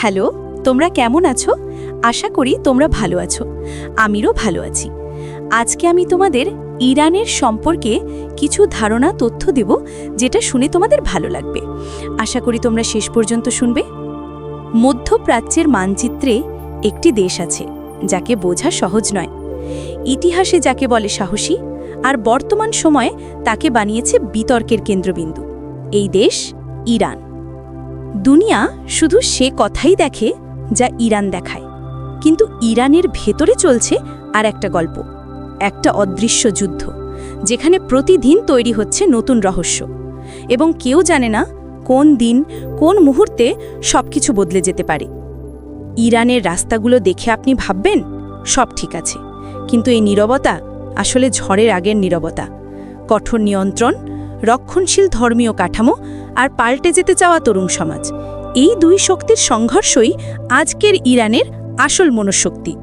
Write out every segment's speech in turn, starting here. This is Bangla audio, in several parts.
হ্যালো, তোমরা কেমন আছো? আশা করি তোমরা ভালো আছো। আমিরও ভালো আছি। আজকে আমি তোমাদের ইরানের সম্পর্কে কিছু ধারণা, তথ্য দেব, যেটা শুনে তোমাদের ভালো লাগবে। আশা করি তোমরা শেষ পর্যন্ত শুনবে। মধ্যপ্রাচ্যের মানচিত্রে একটি দেশ আছে, যাকে বোঝা সহজ নয়। ইতিহাসে যাকে বলে সাহসী, আর বর্তমান সময়ে তাকে বানিয়েছে বিতর্কের কেন্দ্রবিন্দু। এই দেশ ইরান। দুনিয়া শুধু সে কথাই দেখে যা ইরান দেখায়। কিন্তু ইরানের ভেতরে চলছে আর একটা গল্প, একটা অদৃশ্য যুদ্ধ, যেখানে প্রতিদিন তৈরি হচ্ছে নতুন রহস্য। এবং কেউ জানে না কোন দিন, কোন মুহূর্তে সবকিছু বদলে যেতে পারে। ইরানের রাস্তাগুলো দেখে আপনি ভাববেন, সব ঠিক আছে। কিন্তু এই নীরবতা আসলে ঝড়ের আগের নীরবতা। কঠোর নিয়ন্ত্রণ রক্ষণশীল ধর্মীয় কাঠামো আর পাল্টে যেতে চাওয়া তরুণ সমাজ। এই দুই শক্তির সংঘর্ষই আজকের ইরানের আসল মনশক্তি।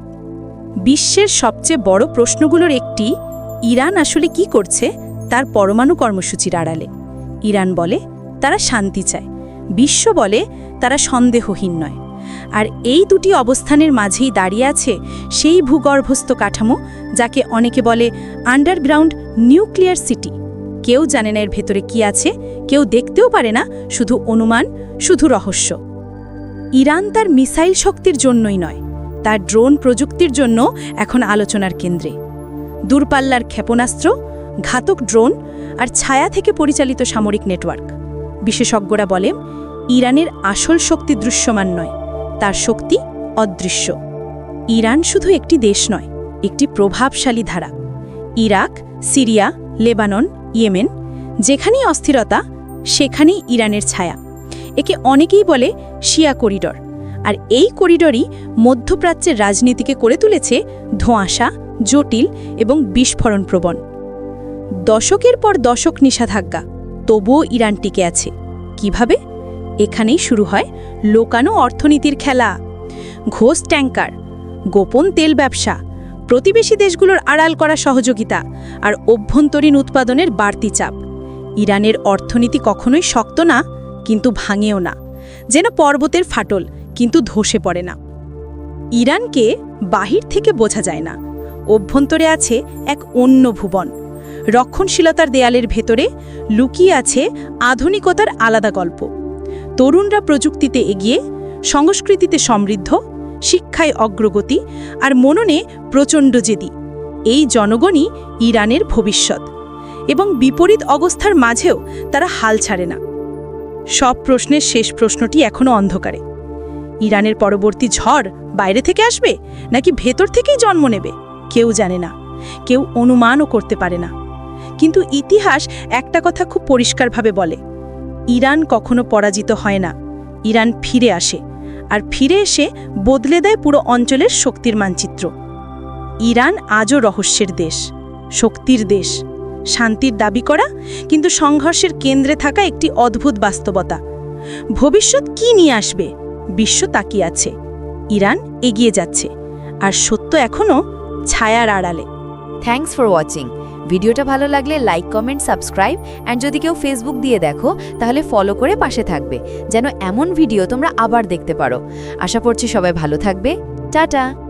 বিশ্বের সবচেয়ে বড় প্রশ্নগুলোর একটি, ইরান আসলে কি করছে? তার পরমাণু কর্মসূচির আড়ালে। ইরান বলে, তারা শান্তি চায়। বিশ্ব বলে, তারা সন্দেহহীন নয়। আর এই দুটি অবস্থানের মাঝেই দাঁড়িয়ে আছে সেই ভূগর্ভস্থ কাঠামো, যাকে অনেকে বলে আন্ডারগ্রাউন্ড নিউক্লিয়ার সিটি কেউ জানে না এর ভেতরে কি আছে, কেউ দেখতেও পারে না, শুধু অনুমান, শুধু রহস্য। ইরান তার মিসাইল শক্তির জন্যই নয়, তার ড্রোন প্রযুক্তির জন্য এখন আলোচনার কেন্দ্রে। দূরপাল্লার ক্ষেপণাস্ত্র, ঘাতক ড্রোন আর ছায়া থেকে পরিচালিত সামরিক নেটওয়ার্ক। বিশেষজ্ঞরা বলেন, ইরানের আসল শক্তি দৃশ্যমান নয়, তার শক্তি অদৃশ্য। ইরান শুধু একটি দেশ নয়, একটি প্রভাবশালী ধারা। ইরাক, সিরিয়া, লেবানন ইয়েমেন, যেখানেই অস্থিরতা, সেখানেই ইরানের ছায়া। একে অনেকেই বলে শিয়া করিডর। আর এই করিডরই মধ্যপ্রাচ্যের রাজনীতিকে করে তুলেছে ধোঁয়াশা, জটিল এবং বিস্ফোরণ প্রবণ দশকের পর দশক নিষেধাজ্ঞা, তবুও ইরান টিকে আছে। কীভাবে? এখানেই শুরু হয় লোকানো অর্থনীতির খেলা। ঘোষ ট্যাঙ্কার গোপন তেল ব্যবসা প্রতিবেশী দেশগুলোর আড়াল করা সহযোগিতা আর অভ্যন্তরীণ উৎপাদনের বাড়তি চাপ। ইরানের অর্থনীতি কখনোই শক্ত না, কিন্তু ভাঙেও না। যেন পর্বতের ফাটল কিন্তু ধসে পড়ে না। ইরানকে বাহির থেকে বোঝা যায় না। অভ্যন্তরে আছে এক অন্য ভুবন। রক্ষণশীলতার দেয়ালের ভেতরে লুকিয়ে আছে আধুনিকতার আলাদা গল্প। তরুণরা প্রযুক্তিতে এগিয়ে, সংস্কৃতিতে সমৃদ্ধ শিক্ষায় অগ্রগতি আর মননে প্রচণ্ড জেদি। এই জনগণই ইরানের ভবিষ্যৎ এবং বিপরীত অবস্থার মাঝেও তারা হাল ছাড়ে না। সব প্রশ্নের শেষ প্রশ্নটি এখনও অন্ধকারে। ইরানের পরবর্তী ঝড় বাইরে থেকে আসবে নাকি ভেতর থেকেই জন্ম নেবে, কেউ জানে না। কেউ অনুমানও করতে পারে না। কিন্তু ইতিহাস একটা কথা খুব পরিষ্কারভাবে বলে, ইরান কখনো পরাজিত হয় না, ইরান ফিরে আসে। আর ফিরে এসে বদলে দেয় পুরো অঞ্চলের শক্তির মানচিত্র। ইরান আজও রহস্যের দেশ, শক্তির দেশ। শান্তির দাবি করা কিন্তু সংঘর্ষের কেন্দ্রে থাকা একটি অদ্ভুত বাস্তবতা। ভবিষ্যৎ কি নিয়ে আসবে? বিশ্ব তাকিয়ে আছে। ইরান এগিয়ে যাচ্ছে, আর সত্য এখনও ছায়ার আড়ালে। থ্যাঙ্কস ফর ওয়াচিং ভিডিওটা ভালো লাগলে লাইক কমেন্ট সাবস্ক্রাইব অ্যান্ড যদি কেউ ফেসবুক দিয়ে দেখো, তাহলে ফলো করে পাশে থাকবে, যেন এমন ভিডিও তোমরা আবার দেখতে পারো। আশা করছি সবাই ভালো থাকবে। টাটা!